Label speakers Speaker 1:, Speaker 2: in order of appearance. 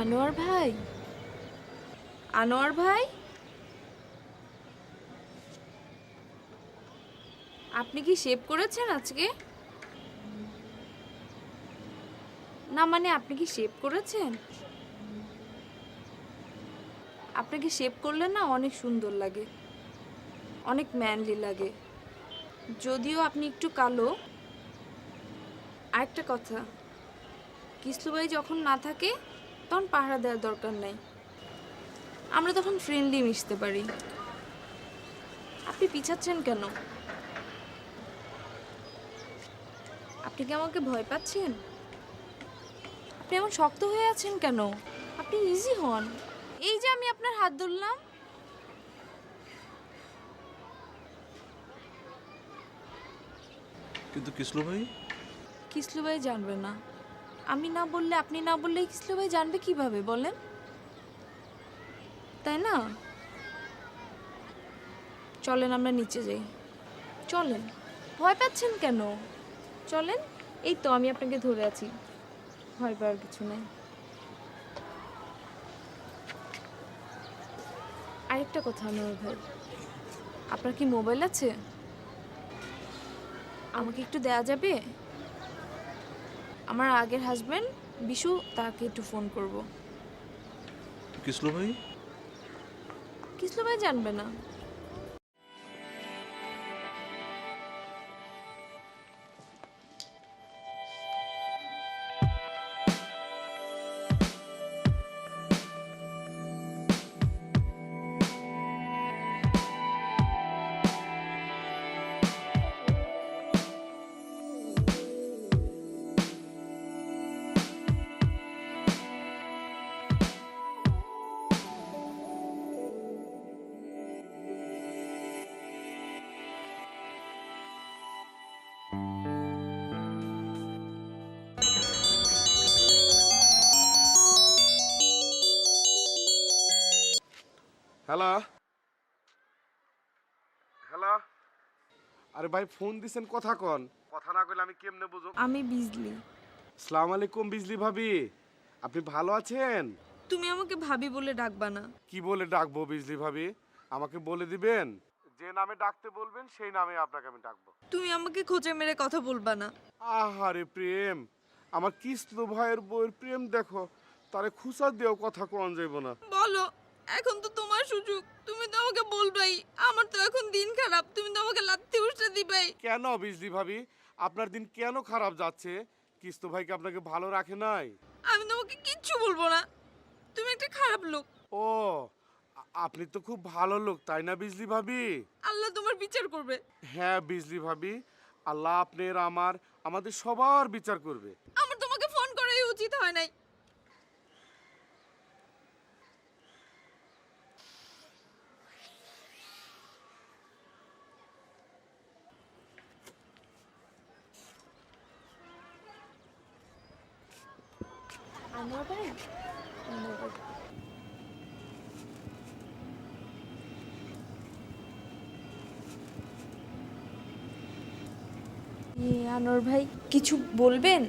Speaker 1: আনোয়ার ভাই? আনোয়ার ভাই? আপনি কি শেভ করেছেন আজকে? না মানে আপনি কি শেভ করেছেন? আপনাকে শেভ করলে না অনেক সুন্দর লাগে, অনেক ম্যানলি লাগে। যদিও আপনি একটু কালো। আরেকটা কথা কিসলুবাই যখন না থাকে তখন পাহারা দেওয়ার দরকার নাই। আমরা তখন ফ্রেন্ডলি মিশতে পারি। আপনি পিছাচ্ছেন কেন? আপনি কি আমাকে ভয় পাচ্ছেন? আপনি এমন শক্ত হয়ে আছেন কেন? আপনি ইজি হন। এই যে আমি আপনার হাত ধরলাম।
Speaker 2: কিন্তু কৃষ্ণ ভাই?
Speaker 1: কিসলুবাই জানবে না। আমি না বললে, আপনি না বললে কিসলুবাই জানবে কীভাবে, বলেন। তাই না? চলেন আমরা নিচে যাই। চলেন। ভয় পাচ্ছেন কেন? চলেন। এই তো, আমি আপনাকে ধরে আছি। ভয় পাওয়ার কিছু নেই। আরেকটা কথা আমার ভাই। আপনার কি মোবাইল আছে? আমাকে একটু দেয়া যাবে? আমার আগের হাজবেন্ড বিশু তাকে একটু ফোন করব।
Speaker 2: কৃষ্ণ ভাই
Speaker 1: কিসলু ভাই জানবে না।
Speaker 3: হ্যালো হ্যালো আরে ভাই ফোন দিছেন কথা কন। কথা না কইলে আমি কেমনে বুঝো
Speaker 1: আমি বিজলি।
Speaker 3: সালাম আলাইকুম বিজলি ভাবি। আপনি ভালো আছেন?
Speaker 1: তুমি আমাকে ভাবি বলে ডাকবা না।
Speaker 3: কি বলে ডাকবো বিজলি ভাবি? আমাকে বলে দিবেন? যে নামে ডাকতে বলবেন সেই নামে আপনাকে আমি ডাকবো।
Speaker 1: তুমি আমাকে খোঁচে মেরে কথা বলবা না।
Speaker 3: আহারে প্রেম আমার কিস্ত ভাইয়ের বউয়ের প্রেম দেখো তারে খুচা দিয়েও কথা কন যাইব না।
Speaker 1: বলো এখন তো তোমার সুযোগ। তুমি তো আমাকে বলবাই আমার তো এখন দিন খারাপ তুমি তো আমাকে লাত্তি উঠতে দিবাই।
Speaker 3: কেন বিজলি ভাবি? আপনার দিন কেন খারাপ যাচ্ছে? কিস্ত ভাইকে আপনাকে ভালো রাখে নাই?
Speaker 1: আমি তোমাকে কিচ্ছু বলব না। তুমি একটা খারাপ লোক।
Speaker 3: ও আপনি তো খুব ভালো লোক তাই না বিজলি ভাবি?
Speaker 1: আল্লাহ তোমার বিচার করবে।
Speaker 3: হ্যাঁ বিজলি ভাবি আল্লাহ আপনার আমার আমাদের সবার বিচার করবে।
Speaker 1: আমার তোমাকে ফোন করাই উচিত হয় নাই। আনোয়ার ভাই আনোয়ার ভাই এ, আনোয়ার ভাই কিছু বলবেন?